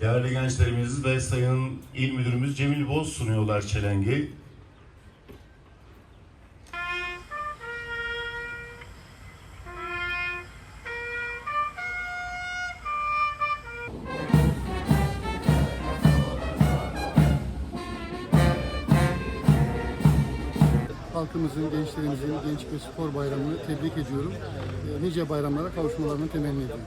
Değerli gençlerimiz ve Sayın İl Müdürümüz Cemil Boz sunuyorlar çelengi. halkımızın, gençlerimizin Gençlik ve Spor Bayramı'nı tebrik ediyorum. Ee, nice bayramlara kavuşmalarını temenni ediyorum.